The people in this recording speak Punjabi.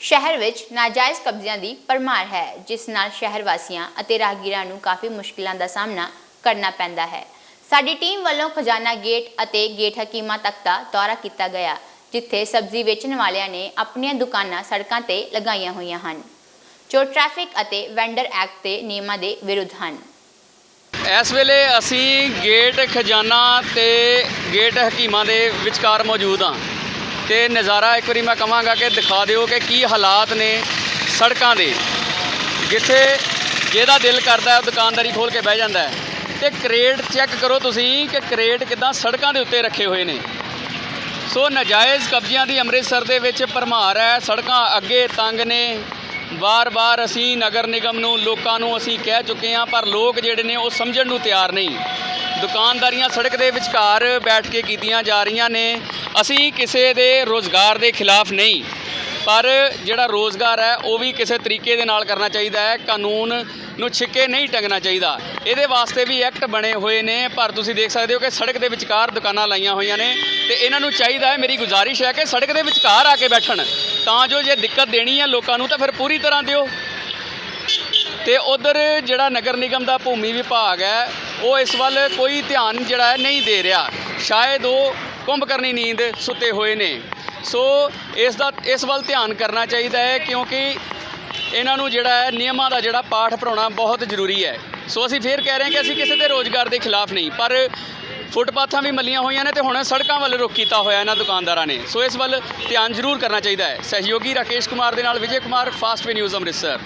ਸ਼ਹਿਰ ਵਿੱਚ ਨਾਜਾਇਜ਼ ਕਬਜ਼ਿਆਂ ਦੀ ਪਰਮਾਰ ਹੈ, ਜਿਸ ਨਾਲ ਸ਼ਹਿਰ ਵਾਸੀਆਂ ਅਤੇ ਰਾਹਗੀਰਾਂ ਨੂੰ ਕਾਫੀ ਮੁਸ਼ਕਿਲਾਂ ਦਾ ਸਾਹਮਣਾ ਕਰਨਾ ਪੈਂਦਾ ਹੈ। ਸਾਡੀ ਟੀਮ ਵੱਲੋਂ ਖਜ਼ਾਨਾ ਗੇਟ ਅਤੇ ਗੇਟ ਹਕੀਮਾ ਤੱਕ ਦਾ ਦੌਰਾ ਕੀਤਾ ਗਿਆ, ਜਿੱਥੇ ਸਬਜ਼ੀ ਵੇਚਣ ਵਾਲਿਆਂ ਨੇ ਆਪਣੀਆਂ ਦੁਕਾਨਾਂ ਸੜਕਾਂ ਤੇ ਲਗਾਈਆਂ ਹੋਈਆਂ ਹਨ, ਜੋ ਟ੍ਰੈਫਿਕ ਅਤੇ ਵੈਂਡਰ ਐਕਟ ਦੇ ਨਿਯਮਾਂ ਦੇ ਵਿਰੁੱਧ ਹਨ। ਇਸ ਵੇਲੇ ਅਸੀਂ ਗੇਟ, ਖਜ਼ਾਨਾ ਤੇ ਗੇਟ ਹਕੀਮਾਂ ਦੇ ਵਿਚਕਾਰ ਮੌਜੂਦ ਹਾਂ। ਤੇ ਨਜ਼ਾਰਾ ਇੱਕ ਵਾਰੀ ਮੈਂ ਕਹਾਂਗਾ ਕਿ ਦਿਖਾ ਦਿਓ ਕਿ ਕੀ ਹਾਲਾਤ ਨੇ ਸੜਕਾਂ ਦੇ, ਜਿੱਥੇ ਜਿਹਦਾ ਦਿਲ ਕਰਦਾ ਹੈ ਉਹ ਦੁਕਾਨਦਾਰੀ ਖੋਲ ਕੇ ਬਹਿ ਜਾਂਦਾ ਹੈ। ਤੇ ਕਰੇਟ ਚੈੱਕ ਕਰੋ ਤੁਸੀਂ ਕਿ ਕਰੇਟ ਕਿਦਾਂ ਸੜਕਾਂ ਦੇ ਉੱਤੇ ਰੱਖੇ ਹੋਏ ਨੇ। ਸੋ ਨਜਾਇਜ਼ ਕਬਜ਼ਿਆਂ ਦੀ ਅੰਮ੍ਰਿਤਸਰ ਦੇ ਵਿੱਚ ਭਰਮਾਰ ਹੈ, ਸੜਕਾਂ ਅੱਗੇ ਤੰਗ ਨੇ। ਵਾਰ-ਵਾਰ ਅਸੀਂ ਨਗਰ ਨਿਗਮ ਨੂੰ, ਲੋਕਾਂ ਨੂੰ ਅਸੀਂ ਕਹਿ ਚੁੱਕੇ ਹਾਂ, ਪਰ ਲੋਕ ਜਿਹੜੇ ਨੇ ਉਹ ਸਮਝਣ ਨੂੰ ਤਿਆਰ ਨਹੀਂ। ਦੁਕਾਨਦਾਰੀਆਂ ਸੜਕ ਦੇ ਵਿਚਕਾਰ ਬੈਠ ਕੇ ਕੀਤੀਆਂ ਜਾ ਰਹੀਆਂ ਨੇ। ਅਸੀਂ ਕਿਸੇ ਦੇ ਰੋਜ਼ਗਾਰ ਦੇ ਖਿਲਾਫ ਨਹੀਂ, ਪਰ ਜਿਹੜਾ ਰੋਜ਼ਗਾਰ ਹੈ, ਉਹ ਵੀ ਕਿਸੇ ਤਰੀਕੇ ਦੇ ਨਾਲ ਕਰਨਾ ਚਾਹੀਦਾ ਹੈ। ਕਾਨੂੰਨ ਨੂੰ ਛਿੱਕੇ ਨਹੀਂ ਟੰਗਣਾ ਚਾਹੀਦਾ। ਇਹਦੇ ਵਾਸਤੇ ਵੀ ਐਕਟ ਬਣੇ ਹੋਏ ਨੇ, ਪਰ ਤੁਸੀਂ ਦੇਖ ਸਕਦੇ ਹੋ ਕਿ ਸੜਕ ਦੇ ਵਿਚਕਾਰ ਦੁਕਾਨਾਂ ਲਾਈਆਂ ਹੋਈਆਂ ਨੇ ਤੇ ਇਹਨਾਂ ਨੂੰ ਚਾਹੀਦਾ ਹੈ ਮੇਰੀ ਗੁਜ਼ਾਰਿਸ਼ ਹੈ ਕਿ ਸੜਕ ਦੇ ਵਿਚਕਾਰ ਆ ਕੇ ਬੈਠਣ। ਤਾਂ ਜੋ ਜੇ ਦਿੱਕਤ ਦੇਣੀ ਹੈ ਲੋਕਾਂ ਨੂੰ, ਤਾਂ ਫਿਰ ਪੂਰੀ ਤਰ੍ਹਾਂ ਦਿਓ। ਤੇ ਉਧਰ ਜਿਹੜਾ ਨਗਰ ਨਿਗਮ ਦਾ ਭੂਮੀ ਵਿਭਾਗ ਹੈ, ਉਹ ਇਸ ਵੱਲ ਕੋਈ ਧਿਆਨ ਜਿਹੜਾ ਹੈ ਨਹੀਂ ਦੇ ਰਿਹਾ। ਸ਼ਾਇਦ ਉਹ ਕੁੰਭਕਰਨੀ ਨੀਂਦ ਸੁੱਤੇ ਹੋਏ ਨੇ। ਸੋ ਇਸ ਦਾ, ਇਸ ਵੱਲ ਧਿਆਨ ਕਰਨਾ ਚਾਹੀਦਾ ਹੈ ਕਿਉਂਕਿ ਇਹਨਾਂ ਨੂੰ ਜਿਹੜਾ ਹੈ, ਨਿਯਮਾਂ ਦਾ ਜਿਹੜਾ ਪਾਠ ਪੜਾਉਣਾ ਬਹੁਤ ਜ਼ਰੂਰੀ ਹੈ। ਸੋ ਅਸੀਂ ਫੇਰ ਕਹਿ ਰਹੇ ਹਾਂ ਕਿ ਅਸੀਂ ਕਿਸੇ ਦੇ ਰੋਜ਼ਗਾਰ ਦੇ ਖਿਲਾਫ ਨਹੀਂ, ਪਰ ਫੁੱਟਪਾਥਾਂ ਵੀ ਮੱਲੀਆਂ ਹੋਈਆਂ ਨੇ ਤੇ ਹੁਣ ਸੜਕਾਂ ਵੱਲ ਰੁਖ ਕੀਤਾ ਹੋਇਆ ਇਹਨਾਂ ਦੁਕਾਨਦਾਰਾਂ ਨੇ। ਸੋ ਇਸ ਵੱਲ ਧਿਆਨ ਜ਼ਰੂਰ ਕਰਨਾ ਚਾਹੀਦਾ ਹੈ। ਸਹਿਯੋਗੀ ਰਾਕੇਸ਼ ਕੁਮਾਰ ਦੇ ਨਾਲ Vijay Kumar, fastway news Amritsar.